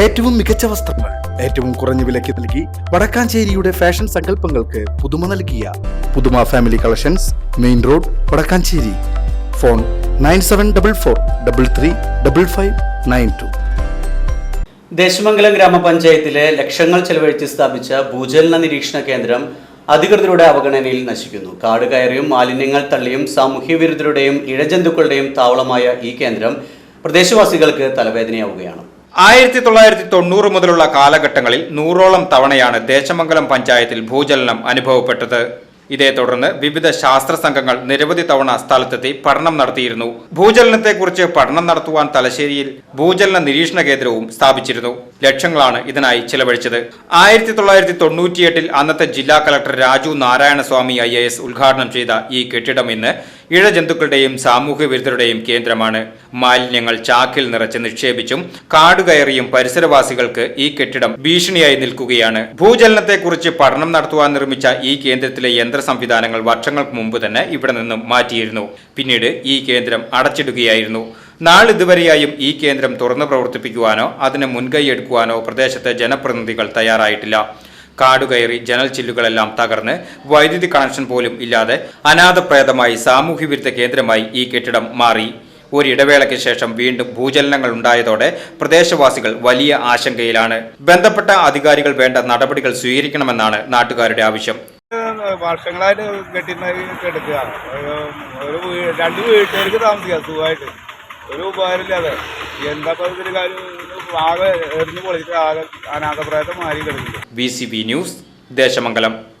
ഏറ്റവും മികച്ച വസ്ത്രങ്ങൾ ഏറ്റവും കുറഞ്ഞ വിലയ്ക്ക് നൽകി വടക്കാഞ്ചേരിയുടെ ഫാഷൻ സങ്കല്പങ്ങൾക്ക് പുതുമ നൽകിയ പുതുമ family collections main road Vadakkanchery. Phone nine seven double four double three double five nine two. Desamangalam ഗ്രാമപഞ്ചായത്തിലെ ലക്ഷങ്ങൾ ചെലവഴിച്ച് സ്ഥാപിച്ച ഭൂചലന നിരീക്ഷണ കേന്ദ്രം അധികൃതരുടെ അവഗണനയിൽ നശിക്കുന്നു. കാട് കയറിയും മാലിന്യങ്ങൾ തള്ളിയും സാമൂഹ്യ വിരുദ്ധരുടെയും ഇഴജന്തുക്കളുടെയും താവളമായ ഈ കേന്ദ്രം പ്രദേശവാസികൾക്ക് തലവേദനയാവുകയാണ്. ആയിരത്തി തൊള്ളായിരത്തി തൊണ്ണൂറ് മുതലുള്ള കാലഘട്ടങ്ങളിൽ നൂറോളം തവണയാണ് ദേശമംഗലം പഞ്ചായത്തിൽ ഭൂചലനം അനുഭവപ്പെട്ടത്. ഇതേ തുടർന്ന് വിവിധ ശാസ്ത്ര സംഘങ്ങൾ നിരവധി തവണ സ്ഥലത്തെത്തി പഠനം നടത്തിയിരുന്നു. ഭൂചലനത്തെക്കുറിച്ച് പഠനം നടത്തുവാൻ തലശ്ശേരിയിൽ ഭൂചലന നിരീക്ഷണ കേന്ദ്രവും സ്ഥാപിച്ചിരുന്നു. ലക്ഷങ്ങളാണ് ഇതിനായി ചിലവഴിച്ചത്. ആയിരത്തി തൊള്ളായിരത്തി തൊണ്ണൂറ്റിയെട്ടിൽ അന്നത്തെ ജില്ലാ collector Raju Narayanaswamy I A S ഉദ്ഘാടനം ചെയ്ത ഈ കെട്ടിടം ഇന്ന് ഇഴജന്തുക്കളുടെയും സാമൂഹ്യ വിരുദ്ധരുടെയും കേന്ദ്രമാണ്. മാലിന്യങ്ങൾ ചാക്കിൽ നിറച്ച് നിക്ഷേപിച്ചും കാടുകയറിയും പരിസരവാസികൾക്ക് ഈ കെട്ടിടം ഭീഷണിയായി നിൽക്കുകയാണ്. ഭൂചലനത്തെക്കുറിച്ച് പഠനം നടത്തുവാൻ നിർമ്മിച്ച ഈ കേന്ദ്രത്തിലെ യന്ത്ര സംവിധാനങ്ങൾ വർഷങ്ങൾക്ക് മുമ്പ് തന്നെ ഇവിടെ നിന്നും മാറ്റിയിരുന്നു. പിന്നീട് ഈ കേന്ദ്രം അടച്ചിടുകയായിരുന്നു. നാളിതുവരെയായും ഈ കേന്ദ്രം തുറന്നു പ്രവർത്തിപ്പിക്കുവാനോ അതിന് മുൻകൈയെടുക്കുവാനോ പ്രദേശത്തെ ജനപ്രതിനിധികൾ തയ്യാറായിട്ടില്ല. കാടുകയറി ജനൽ ചില്ലുകളെല്ലാം തകർന്ന് വൈദ്യുതി കണക്ഷൻ പോലും ഇല്ലാതെ അനാഥപ്രേതമായി സാമൂഹ്യ വിരുദ്ധ കേന്ദ്രമായി ഈ കെട്ടിടം മാറി. ഒരു ഇടവേളയ്ക്ക് ശേഷം വീണ്ടും ഭൂചലനങ്ങൾ ഉണ്ടായതോടെ പ്രദേശവാസികൾ വലിയ ആശങ്കയിലാണ്. ബന്ധപ്പെട്ട അധികാരികൾ വേണ്ട നടപടികൾ സ്വീകരിക്കണമെന്നാണ് നാട്ടുകാരുടെ ആവശ്യം. വർഷങ്ങളായിട്ട് കെട്ടിന്ന എടുക്കുക ഒരു രണ്ട് വീട്ടുകാർക്ക് താമസിക്കാം സുഖമായിട്ട്. ഒരു ഉപകാരമില്ലാതെ. എന്താ കാര്യം ആകെ ആകെ അനാഥപ്രായത്തെ മാറി വി ന്യൂസ് ദേശമംഗലം.